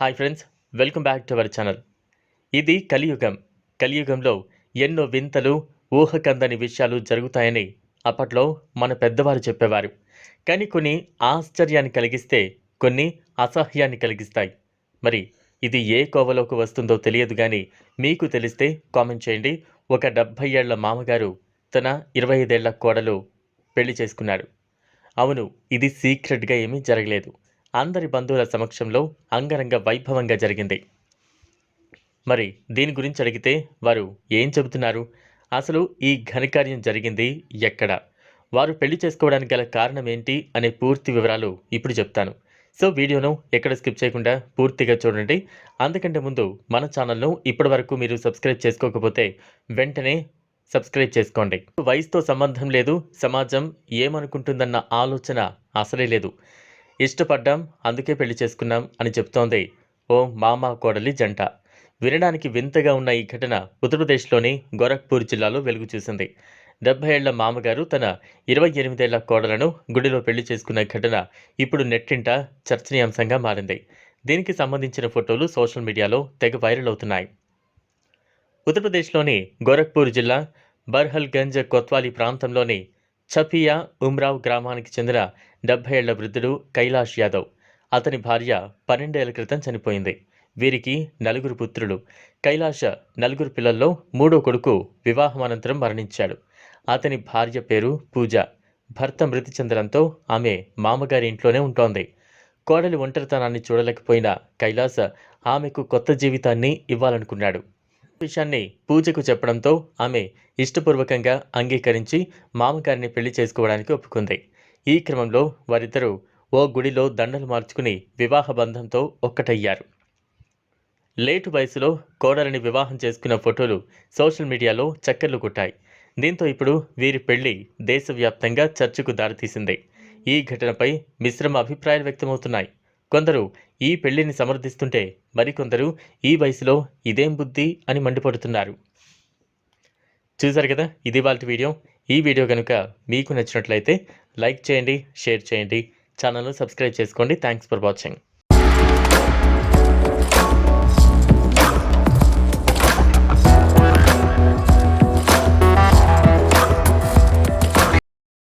Hi friends welcome back to our channel. ఇది కలియుగం. కలియుగంలో ఎన్నో వింతలు ఊహకందని విషయాలు జరుగుతాయని అప్పట్లో మన పెద్దవారు చెప్పేవారు. కానీ కొన్ని ఆశ్చర్యాన్ని కలిగిస్తే కొన్ని అసహ్యాన్ని కలిగిస్తాయి. మరి ఇది ఏ కోవలోకి వస్తుందో తెలియదు కానీ మీకు తెలిస్తే కామెంట్ చేయండి. ఒక డెబ్భై ఏళ్ళ మామగారు తన ఇరవై ఐదేళ్ళ కోడలు పెళ్ళి చేసుకున్నాడు అవును ఇది సీక్రెట్గా ఏమీ జరగలేదు. అందరి బంధువుల సమక్షంలో అంగరంగ వైభవంగా జరిగింది. మరి దీని గురించి అడిగితే వారు ఏం చెబుతున్నారు? అసలు ఈ ఘనకార్యం జరిగింది ఎక్కడ? వారు పెళ్ళి చేసుకోవడానికి గల కారణం ఏంటి అనే పూర్తి వివరాలు ఇప్పుడు చెప్తాను. సో వీడియోను ఎక్కడ స్కిప్ చేయకుండా పూర్తిగా చూడండి. అందుకంటే ముందు మన ఛానల్ను ఇప్పటివరకు మీరు సబ్స్క్రైబ్ చేసుకోకపోతే వెంటనే సబ్స్క్రైబ్ చేసుకోండి. వయసుతో సంబంధం లేదు సమాజం ఏమనుకుంటుందన్న ఆలోచన అసలే లేదు. ఇష్టపడ్డాం అందుకే పెళ్ళి చేసుకున్నాం అని చెప్తోంది ఓ మామ కోడలి జంట. వినడానికి వింతగా ఉన్న ఈ ఘటన ఉత్తరప్రదేశ్లోని గోరఖ్పూర్ జిల్లాలో వెలుగు చూసింది. డెబ్బై ఏళ్ళ మామగారు తన ఇరవై ఎనిమిదేళ్ళ కోడలను గుడిలో పెళ్ళి చేసుకున్న ఘటన ఇప్పుడు నెట్టింట చర్చనీయాంశంగా మారింది. దీనికి సంబంధించిన ఫోటోలు సోషల్ మీడియాలో తెగ వైరల్ అవుతున్నాయి. ఉత్తరప్రదేశ్లోని గోరఖ్పూర్ జిల్లా బర్హల్గంజ్ కొత్వాలి ప్రాంతంలోని చఫియా ఉమ్రావ్ గ్రామానికి చెందిన డెబ్బై ఏళ్ళ వృద్ధుడు కైలాష్ యాదవ్. అతని భార్య పన్నెండేళ్ళ క్రితం చనిపోయింది. వీరికి నలుగురు పుత్రులు. కైలాష నలుగురు పిల్లల్లో మూడో కొడుకు వివాహం అనంతరం మరణించాడు. అతని భార్య పేరు పూజ. భర్త మృతి చెందడంతో ఆమె మామగారి ఇంట్లోనే ఉంటోంది. కోడలి ఒంటరితనాన్ని చూడలేకపోయిన కైలాస ఆమెకు కొత్త జీవితాన్ని ఇవ్వాలనుకున్నాడు. విషయాన్ని పూజకు చెప్పడంతో ఆమె ఇష్టపూర్వకంగా అంగీకరించి మామగారిని పెళ్ళి చేసుకోవడానికి ఒప్పుకుంది. ఈ క్రమంలో వారిద్దరూ ఓ గుడిలో దండలు మార్చుకుని వివాహ బంధంతో ఒక్కటయ్యారు. లేటు వయసులో కోడలిని వివాహం చేసుకున్న ఫోటోలు సోషల్ మీడియాలో చక్కర్లు కొట్టాయి. దీంతో ఇప్పుడు వీరి పెళ్ళి దేశవ్యాప్తంగా చర్చకు దారితీసింది. ఈ ఘటనపై మిశ్రమ అభిప్రాయాలు వ్యక్తమవుతున్నాయి. కొందరు ఈ పెళ్ళిని సమర్థిస్తుంటే మరికొందరు ఈ వయసులో ఇదేం బుద్ధి అని మండిపడుతున్నారు. చూశారు కదా? ఇది వాళ్ళ వీడియో. ఈ వీడియో కనుక మీకు నచ్చినట్లయితే లైక్ చేయండి షేర్ చేయండి ఛానల్ను సబ్స్క్రైబ్ చేసుకోండి. Thanks for watching